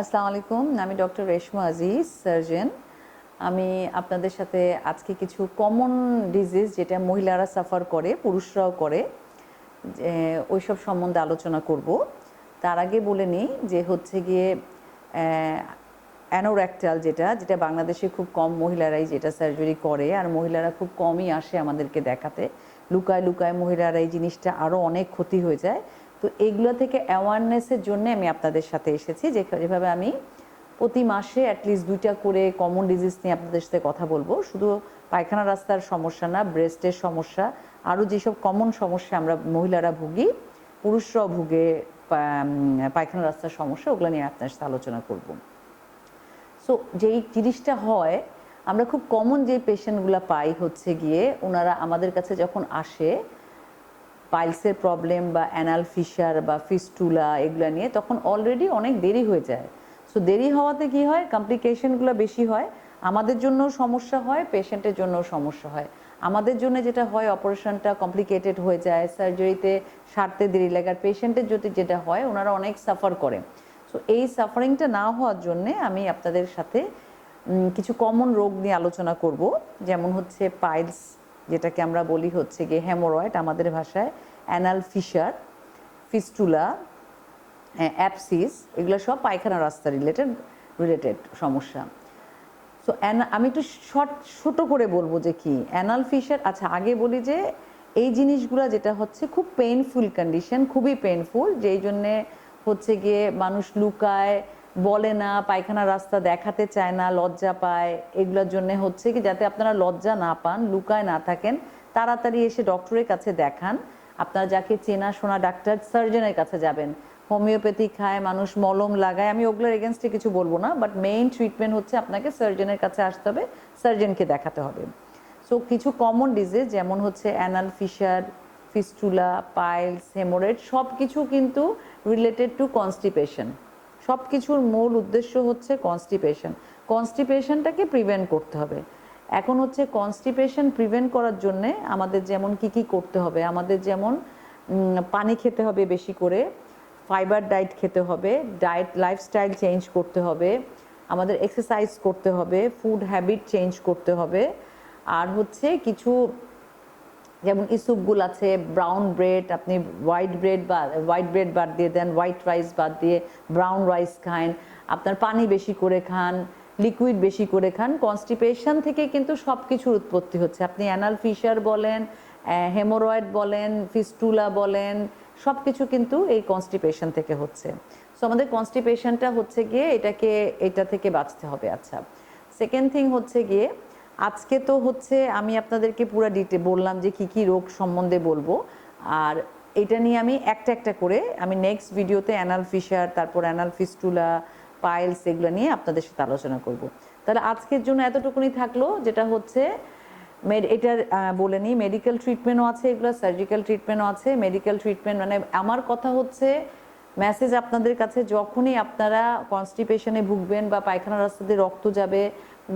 আসসালামু আলাইকুম। আমি ডক্টর রেশমা আজিজ, সার্জন। আমি আপনাদের সাথে আজকে কিছু কমন ডিজিজ যেটা মহিলারা সাফার করে, পুরুষরাও করে ওইসব সম্বন্ধে আলোচনা করব। তার আগে বলে নিই যে হচ্ছে গিয়ে অ্যানোরেক্টাল যেটা যেটা বাংলাদেশে খুব কম মহিলারাই যেটা সার্জারি করে, আর মহিলারা খুব কমই আসে আমাদেরকে দেখাতে। লুকায় লুকায় মহিলারা এই জিনিসটা আরও অনেক ক্ষতি হয়ে যায়। তো এগুলো থেকে অ্যাওয়ারনেসের জন্য আমি আপনাদের সাথে এসেছি, যে যেভাবে আমি প্রতি মাসে অ্যাটলিস্ট দুইটা করে কমন ডিজিজ নিয়ে আপনাদের সাথে কথা বলব। শুধু পায়খানা রাস্তার সমস্যা না ব্রেস্টের সমস্যা, আরও যেসব কমন সমস্যা আমরা মহিলারা ভুগি, পুরুষরাও ভুগে পায়খানা রাস্তার সমস্যা, ওগুলো নিয়ে আপনার সাথে আলোচনা করব। সো যেই জিনিসটা হয়, আমরা খুব কমন যে পেশেন্টগুলো পাই হচ্ছে গিয়ে, ওনারা আমাদের কাছে যখন আসে পাইলসের প্রবলেম বা অ্যানাল ফিশার বা ফিস্টুলা এগুলো নিয়ে তখন অলরেডি অনেক দেরি হয়ে যায়। সো দেরি হওয়াতে কি হয়? কমপ্লিকেশনগুলো বেশি হয়। আমাদের জন্য সমস্যা হয় পেশেন্টের জন্য সমস্যা হয়। আমাদের জন্য যেটা হয় অপারেশনটা কমপ্লিকেটেড হয়ে যায় সার্জারিতে সারতে দেরি লাগে। আর পেশেন্টের যদি যেটা হয়, ওনারা অনেক সাফার করে। সো এই সাফারিংটা না হওয়ার জন্যে আমি আপনাদের সাথে কিছু কমন রোগ নিয়ে আলোচনা করব। যেমন হচ্ছে পাইলস যেটাকে আমরা বলি হচ্ছে গিয়ে হ্যামোরয়েড আমাদের ভাষায় অ্যানাল ফিশার ফিস্টুলা অ্যাপসিস এগুলো সব পায়খানা রাস্তা রিলেটেড রিলেটেড সমস্যা। সো আমি একটু শর্ট ছোট করে বলব যে কি অ্যানাল ফিশার আচ্ছা আগে বলি যে এই জিনিসগুলো যেটা হচ্ছে খুব পেইনফুল কন্ডিশন খুবই পেইনফুল যেই জন্যে হচ্ছে গিয়ে মানুষ লুকায় বলে না, পায়খানা রাস্তা দেখাতে চায় না, লজ্জা পায়, এগুলোর জন্য হচ্ছে কি যাতে আপনারা লজ্জা না পান, লুকায় না থাকেন, তাড়াতাড়ি এসে ডক্টরের কাছে দেখান। আপনারা যাকে চেনা শোনা ডাক্তার, সার্জনের কাছে যাবেন। হোমিওপ্যাথি খায়, মানুষ মলম লাগায়, আমি ওগুলোর এগেনস্টে কিছু বলব না বাট মেইন ট্রিটমেন্ট হচ্ছে আপনাকে সার্জনের কাছে আসতে হবে, সার্জনকে দেখাতে হবে। সো কিছু কমন ডিজিজ যেমন হচ্ছে anal fissure fistula piles haemorrhoid সব কিছু কিন্তু রিলেটেড টু কনস্টিপেশন সব কিছুর মূল উদ্দেশ্য হচ্ছে কনস্টিপেশন কনস্টিপেশনটাকে প্রিভেন্ট করতে হবে। এখন হচ্ছে কনস্টিপেশন প্রিভেন্ট করার জন্যে আমাদের যেমন কি কি করতে হবে, আমাদের যেমন পানি খেতে হবে বেশি করে ফাইবার ডায়েট খেতে হবে ডায়েট লাইফস্টাইল চেঞ্জ করতে হবে, আমাদের এক্সারসাইজ করতে হবে ফুড হ্যাবিট চেঞ্জ করতে হবে, আর হচ্ছে কিছু যেমন ইসুপগুল আছে ব্রাউন ব্রেড আপনি হোয়াইট ব্রেড বা হোয়াইট ব্রেড বাদ দিয়ে দেন হোয়াইট রাইস বাদ দিয়ে ব্রাউন রাইস খান, আপনার পানি বেশি করে খান লিকুইড বেশি করে খান কনস্টিপেশন থেকে কিন্তু সব কিছুর উৎপত্তি হচ্ছে। আপনি অ্যানাল ফিশার বলেন হেমোরয়েড বলেন ফিস্টুলা বলেন সব কিছু কিন্তু এই কনস্টিপেশন থেকে হচ্ছে। সো আমাদের কনস্টিপেশনটা হচ্ছে গিয়ে এটাকে, এটা থেকে বাঁচতে হবে। আচ্ছা সেকেন্ড থিং হচ্ছে গিয়ে আজকে তো হচ্ছে আমি আপনাদেরকে পুরো ডিটে বললাম যে কি কি রোগ সম্বন্ধে বলব। আর এটা নিয়ে আমি একটা একটা করে আমি নেক্সট ভিডিওতে অ্যানাল ফিশার তারপর অ্যানাল ফিস্টুলা পাইলস এগুলো নিয়ে আপনাদের সাথে আলোচনা করব। তাহলে আজকের জন্য এতটুকুনি থাকল, যেটা হচ্ছে মেড এটার বলে নিই মেডিকেল ট্রিটমেন্টও আছে এগুলো সার্জিক্যাল ট্রিটমেন্টও আছে। মেডিকেল ট্রিটমেন্ট মানে আমার কথা হচ্ছে মেসেজ আপনাদের কাছে যখনই আপনারা কনস্টিপেশনে ভুগবেন বা পায়খানা রাস্তা দিয়ে রক্ত যাবে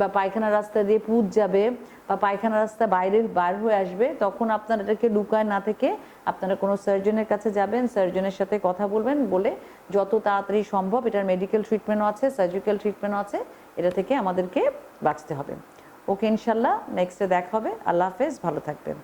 বা পায়খানা রাস্তা দিয়ে পুজ যাবে বা পায়খানা রাস্তা বাইরে বার হয়ে আসবে, তখন আপনারা এটাকে লুকায় না থেকে আপনারা কোনো সার্জনের কাছে যাবেন সার্জনের সাথে কথা বলবেন, বলে যত তাড়াতাড়ি সম্ভব এটার মেডিকেল ট্রিটমেন্টও আছে সার্জিক্যাল ট্রিটমেন্টও আছে, এটা থেকে আমাদেরকে বাঁচতে হবে। ওকে ইনশাল্লাহ নেক্সটে দেখা হবে। আল্লাহ হাফেজ, ভালো থাকবেন।